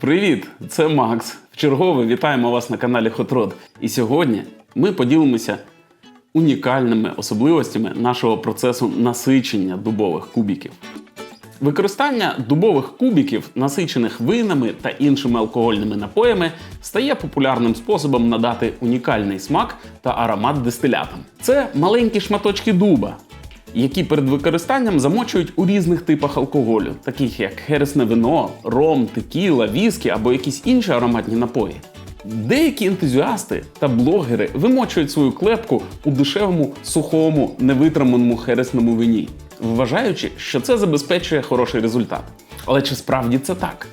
Привіт! Це Макс. Вчергове вітаємо вас на каналі Rod. І сьогодні ми поділимося унікальними особливостями нашого процесу насичення дубових кубіків. Використання дубових кубіків, насичених винами та іншими алкогольними напоями, стає популярним способом надати унікальний смак та аромат дистилятам. Це маленькі шматочки дуба, які перед використанням замочують у різних типах алкоголю, таких як хересне вино, ром, текіла, віскі або якісь інші ароматні напої. Деякі ентузіасти та блогери вимочують свою клепку у дешевому, сухому, невитриманому хересному вині, вважаючи, що це забезпечує хороший результат. Але чи справді це так?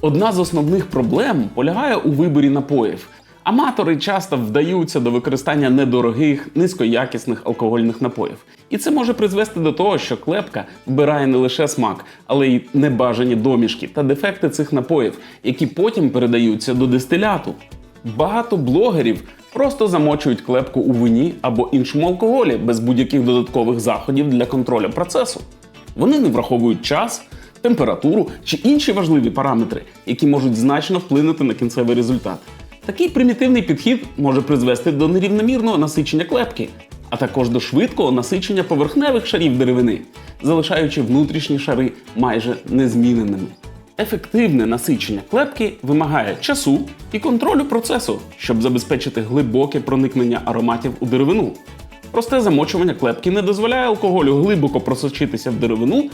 Одна з основних проблем полягає у виборі напоїв. Аматори часто вдаються до використання недорогих, низькоякісних алкогольних напоїв. І це може призвести до того, що клепка вбирає не лише смак, але й небажані домішки та дефекти цих напоїв, які потім передаються до дистиляту. Багато блогерів просто замочують клепку у вині або іншому алкоголі без будь-яких додаткових заходів для контролю процесу. Вони не враховують час, температуру чи інші важливі параметри, які можуть значно вплинути на кінцевий результат. Такий примітивний підхід може призвести до нерівномірного насичення клепки, а також до швидкого насичення поверхневих шарів деревини, залишаючи внутрішні шари майже незміненими. Ефективне насичення клепки вимагає часу і контролю процесу, щоб забезпечити глибоке проникнення ароматів у деревину. Просте замочування клепки не дозволяє алкоголю глибоко просочитися в деревину,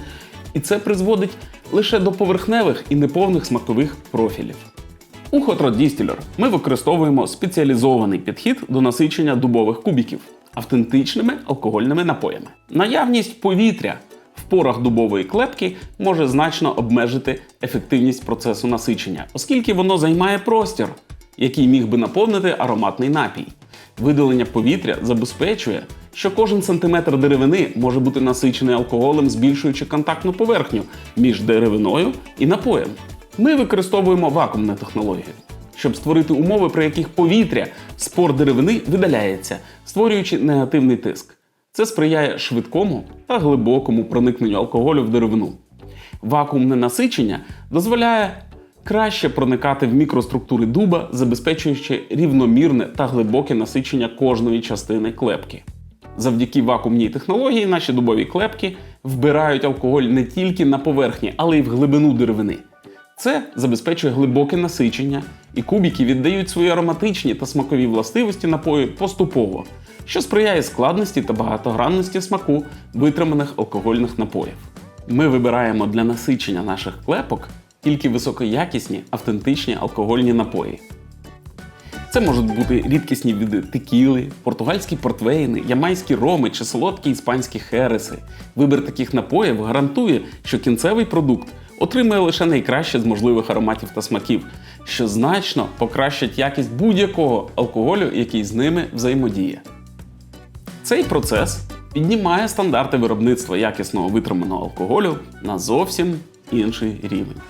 і це призводить лише до поверхневих і неповних смакових профілів. У Hot Distiller ми використовуємо спеціалізований підхід до насичення дубових кубіків автентичними алкогольними напоями. Наявність повітря в порах дубової клепки може значно обмежити ефективність процесу насичення, оскільки воно займає простір, який міг би наповнити ароматний напій. Видалення повітря забезпечує, що кожен сантиметр деревини може бути насичений алкоголем, збільшуючи контактну поверхню між деревиною і напоєм. Ми використовуємо вакуумну технологію, щоб створити умови, при яких повітря з пор деревини видаляється, створюючи негативний тиск. Це сприяє швидкому та глибокому проникненню алкоголю в деревину. Вакуумне насичення дозволяє краще проникати в мікроструктури дуба, забезпечуючи рівномірне та глибоке насичення кожної частини клепки. Завдяки вакуумній технології наші дубові клепки вбирають алкоголь не тільки на поверхні, але й в глибину деревини. Це забезпечує глибоке насичення, і кубики віддають свої ароматичні та смакові властивості напою поступово, що сприяє складності та багатогранності смаку витриманих алкогольних напоїв. Ми вибираємо для насичення наших клепок тільки високоякісні автентичні алкогольні напої. Це можуть бути рідкісні види текіли, португальські портвейни, ямайські роми чи солодкі іспанські хереси. Вибір таких напоїв гарантує, що кінцевий продукт отримує лише найкраще з можливих ароматів та смаків, що значно покращить якість будь-якого алкоголю, який з ними взаємодіє. Цей процес піднімає стандарти виробництва якісного витриманого алкоголю на зовсім інший рівень.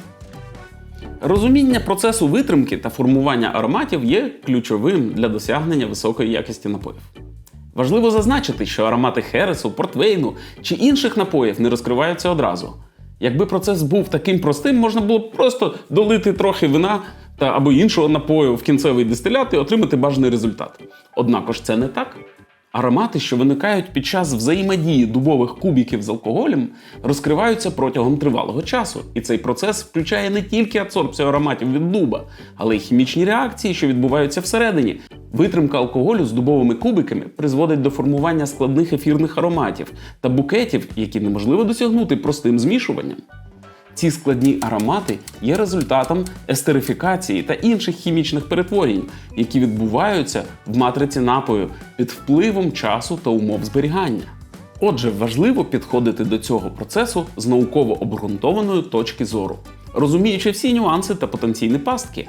Розуміння процесу витримки та формування ароматів є ключовим для досягнення високої якості напоїв. Важливо зазначити, що аромати хересу, портвейну чи інших напоїв не розкриваються одразу. Якби процес був таким простим, можна було б просто долити трохи вина та або іншого напою в кінцевий дистилят і отримати бажаний результат. Однак ж це не так. Аромати, що виникають під час взаємодії дубових кубіків з алкоголем, розкриваються протягом тривалого часу. І цей процес включає не тільки адсорбцію ароматів від дуба, але й хімічні реакції, що відбуваються всередині. Витримка алкоголю з дубовими кубиками призводить до формування складних ефірних ароматів та букетів, які неможливо досягнути простим змішуванням. Ці складні аромати є результатом естерифікації та інших хімічних перетворень, які відбуваються в матриці напою під впливом часу та умов зберігання. Отже, важливо підходити до цього процесу з науково обґрунтованої точки зору, розуміючи всі нюанси та потенційні пастки.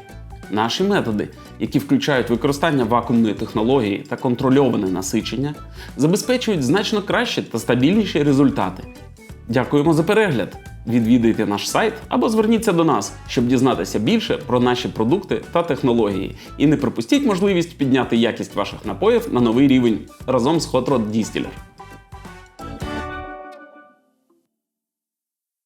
Наші методи, які включають використання вакуумної технології та контрольоване насичення, забезпечують значно кращі та стабільніші результати. Дякуємо за перегляд! Відвідайте наш сайт або зверніться до нас, щоб дізнатися більше про наші продукти та технології. І не пропустіть можливість підняти якість ваших напоїв на новий рівень разом з Hot Rod Distiller.